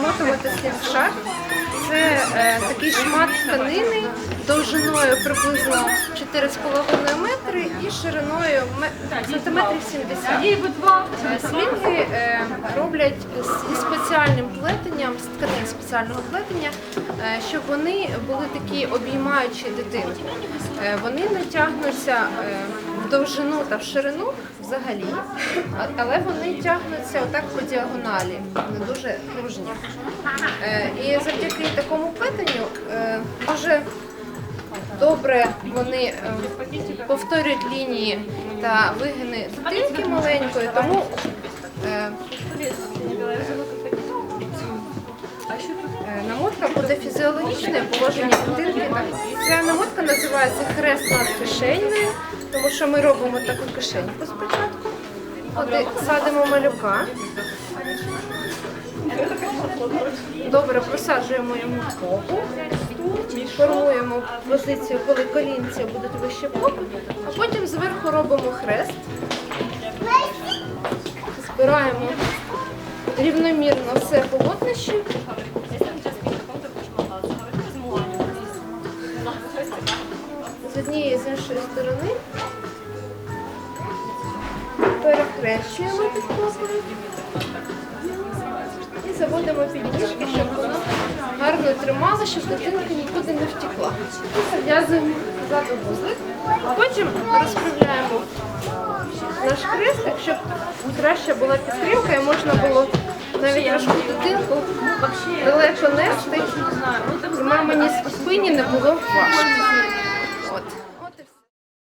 Намотувати сліпша. Це е, такий шмат тканини довжиною приблизно 4,5 метри і шириною ме- сантиметрів 70. Е, е, роблять зі спеціальним плетенням, з тканин спеціального плетення, е, щоб вони були такі обіймаючі дитину. Е, Вони не тягнуться е, довжину та в ширину взагалі, але вони тягнуться отак по діагоналі, вони дуже пружні. Е, І завдяки такому плетенню е, дуже добре вони е, повторюють лінії та вигини дитинки маленької, тому е, е, намотка буде фізіологічне положення дитинки. Ця намотка називається хрест над кишенею, тому що ми робимо таку кишеньку спочатку. Куди садимо малюка. Добре просаджуємо йому попу, формуємо позицію, коли колінці будуть вище попи, а потім зверху робимо хрест, збираємо рівномірно все полотнище. З однієї з іншої сторони перехрещуємо під попою і заводимо підніжки, щоб воно гарно тримало, щоб дитинка нікуди не втекла. Зав'язуємо ззаду вузлик, потім розправляємо наш хрестик, щоб краще була підтримка і можна було навіть важку дитинку далеко нести, і мамині спині не було важко. вот.